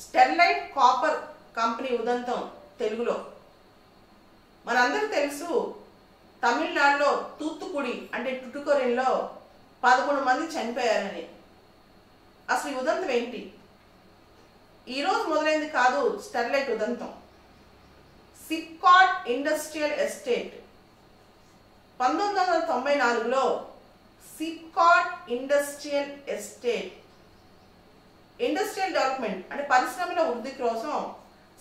Sterlite copper company ఉదంతం తెలుగులో. మనందరికీ తెలుసు తమిళనాడులో తూత్తుకుడి అంటే టుటుకొరిన్లో పదకొండు మంది చనిపోయారని. అసలు ఈ ఉదంతం ఏంటి? ఈరోజు మొదలైంది కాదు స్టెర్లైట్ ఉదంతం. SIPCOT industrial estate. పంతొమ్మిది వందల తొంభై నాలుగులో SIPCOT industrial estate industrial development అంటే పరిశ్రమల వృద్ధి కోసం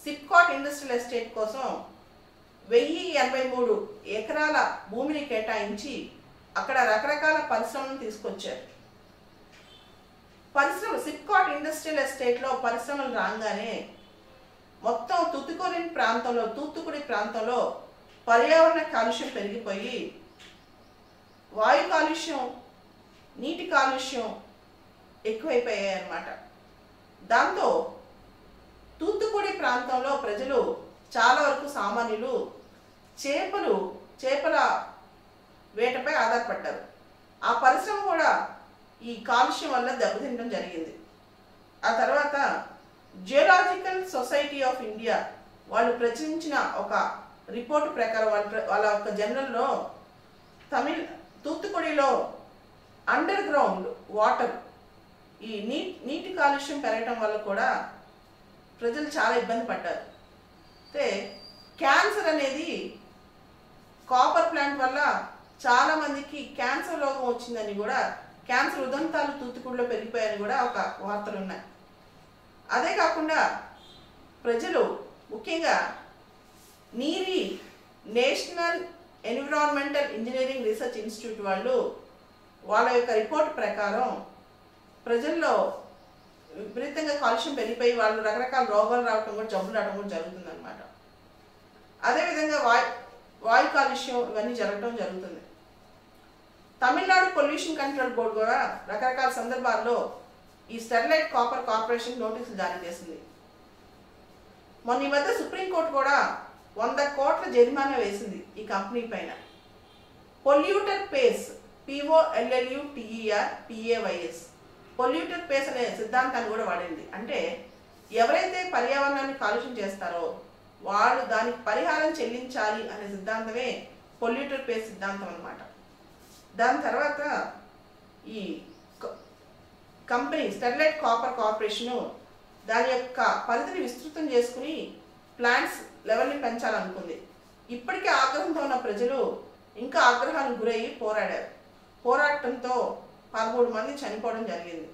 సిప్కాట్ ఇండస్ట్రియల్ ఎస్టేట్ కోసం వెయ్యి ఎనభై మూడు ఎకరాల భూమిని కేటాయించి అక్కడ రకరకాల పరిశ్రమలను తీసుకొచ్చారు. పరిశ్రమ సిప్కాట్ ఇండస్ట్రియల్ ఎస్టేట్లో పరిశ్రమలు రాగానే మొత్తం తుత్తుకొరిన్ ప్రాంతంలో తూత్తుకుడి ప్రాంతంలో పర్యావరణ కాలుష్యం పెరిగిపోయి వాయు కాలుష్యం నీటి కాలుష్యం ఎక్కువైపోయాయి అన్నమాట దాంతో తూత్తుకుడి ప్రాంతంలో ప్రజలు చాలా వరకు సామాన్యులు చేపలు చేపల వేటపై ఆధారపడ్డారు. ఆ పరిశ్రమ కూడా ఈ కాలుష్యం వల్ల దెబ్బతినడం జరిగింది. ఆ తర్వాత జియోలాజికల్ సొసైటీ ఆఫ్ ఇండియా వాళ్ళు ప్రచురించిన ఒక రిపోర్ట్ ప్రకారం వాళ్ళ వాళ్ళ యొక్క జర్నల్లో తమిళ్ తూత్తుకుడిలో అండర్ గ్రౌండ్ వాటర్ ఈ నీ నీటి కాలుష్యం పెరగటం వల్ల కూడా ప్రజలు చాలా ఇబ్బంది పడ్డారు. అయితే క్యాన్సర్ అనేది కాపర్ ప్లాంట్ వల్ల చాలా మందికి క్యాన్సర్ రోగం వచ్చిందని కూడా క్యాన్సర్ ఉదంతాలు తూత్తుకుడిలో పెరిగిపోయాయని కూడా ఒక వార్తలు ఉన్నాయి. అదే కాకుండా ప్రజలు ముఖ్యంగా NEERI national environmental engineering research institute వాళ్ళు వాళ్ళ యొక్క రిపోర్ట్ ప్రకారం ప్రజల్లో విపరీతంగా కాలుష్యం పెరిగిపోయి వాళ్ళు రకరకాల రోగాలు రావటం కూడా జబ్బులు రావడం కూడా జరుగుతుంది అనమాట అదేవిధంగా వాయు వాయు కాలుష్యం ఇవన్నీ జరగటం జరుగుతుంది. తమిళనాడు పొల్యూషన్ కంట్రోల్ బోర్డు కూడా రకరకాల సందర్భాల్లో ఈ స్టెర్లైట్ కాపర్ కార్పొరేషన్ నోటీసులు జారీ చేసింది. మొన్న ఈ మధ్య సుప్రీంకోర్టు కూడా వంద కోట్ల జరిమానా వేసింది ఈ కంపెనీ పైన. Polluter pays P O L L U T E R P A Y S polluter pays అనే సిద్ధాంతాన్ని కూడా వాడింది. అంటే ఎవరైతే పర్యావరణాన్ని కాలుష్యం చేస్తారో వాళ్ళు దానికి పరిహారం చెల్లించాలి అనే సిద్ధాంతమే పొల్యూటర్ పేస్ సిద్ధాంతం అన్నమాట. దాని తర్వాత ఈ క- కంపెనీ స్టెర్లైట్ కాపర్ కార్పొరేషను దాని యొక్క పరిధిని విస్తృతం చేసుకుని ప్లాంట్స్ లెవెల్ని పెంచాలనుకుంది. ఇప్పటికే ఆగ్రహంతో ఉన్న ప్రజలు ఇంకా ఆగ్రహానికి గురయ్యి పోరాడారు. పోరాటంతో పదమూడు మంది చనిపోవడం జరిగింది.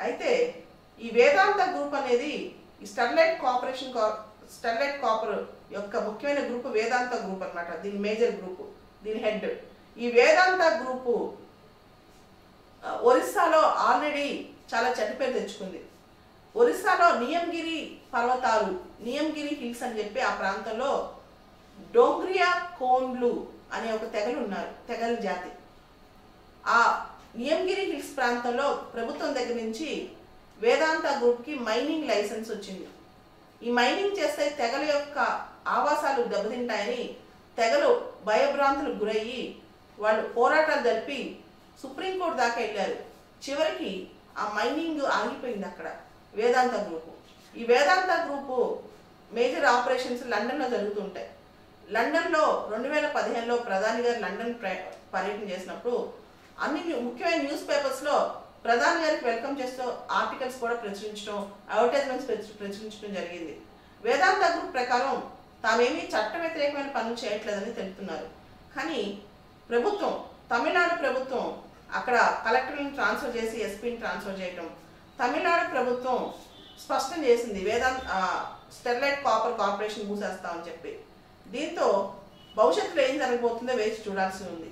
అయితే ఈ వేదాంత గ్రూప్ అనేది ఈ స్టెర్లైట్ కార్పొరేషన్ కా- స్టెర్లైట్ కాపర్ యొక్క ముఖ్యమైన గ్రూప్ వేదాంత గ్రూప్ అన్నమాట. దీని మేజర్ గ్రూప్ దీని హెడ్. ఈ వేదాంత గ్రూపు ఒరిస్సాలో ఆల్రెడీ చాలా చెడ్డ పేరు తెచ్చుకుంది. ఒరిస్సాలో నియంగిరి పర్వతాలు నియంగిరి హిల్స్ అని చెప్పి ఆ ప్రాంతంలో డోంగ్రియా కోన్లు అనే ఒక తెగలు ఉన్నారు తెగల జాతి. ఆ నియంగిరి హిల్స్ ప్రాంతంలో ప్రభుత్వం దగ్గర నుంచి వేదాంత గ్రూప్కి మైనింగ్ లైసెన్స్ వచ్చింది. ఈ మైనింగ్ చేస్తే తెగల యొక్క ఆవాసాలు దెబ్బతింటాయని తెగలు భయభ్రాంతులకు గురయ్యి వాళ్ళు పోరాటాలు జరిపి సుప్రీంకోర్టు దాకా వెళ్ళారు. చివరికి ఆ మైనింగ్ ఆగిపోయింది అక్కడ వేదాంత గ్రూపు. ఈ వేదాంత గ్రూపు మేజర్ ఆపరేషన్స్ లండన్లో జరుగుతుంటాయి. లండన్లో రెండు వేల పదిహేనులో ప్రధాని గారు లండన్ పర్యటన చేసినప్పుడు అన్ని ముఖ్యమైన న్యూస్ పేపర్స్లో ప్రధాని గారికి వెల్కమ్ చేస్తూ ఆర్టికల్స్ కూడా ప్రచురించడం అడ్వర్టైజ్మెంట్స్ ప్రచురించడం జరిగింది. వేదాంత గ్రూప్ ప్రకారం తామేమీ చట్ట వ్యతిరేకమైన పనులు చేయట్లేదని తెలుపుతున్నారు. కానీ ప్రభుత్వం తమిళనాడు ప్రభుత్వం అక్కడ కలెక్టర్లను ట్రాన్స్ఫర్ చేసి ఎస్పీని ట్రాన్స్ఫర్ చేయటం తమిళనాడు ప్రభుత్వం స్పష్టం చేసింది వేదాంత్ స్టెర్లైట్ కాపర్ కార్పొరేషన్ మూసేస్తామని చెప్పి. దీంతో భవిష్యత్తులో ఏం జరగబోతుందో వేచి చూడాల్సి ఉంది.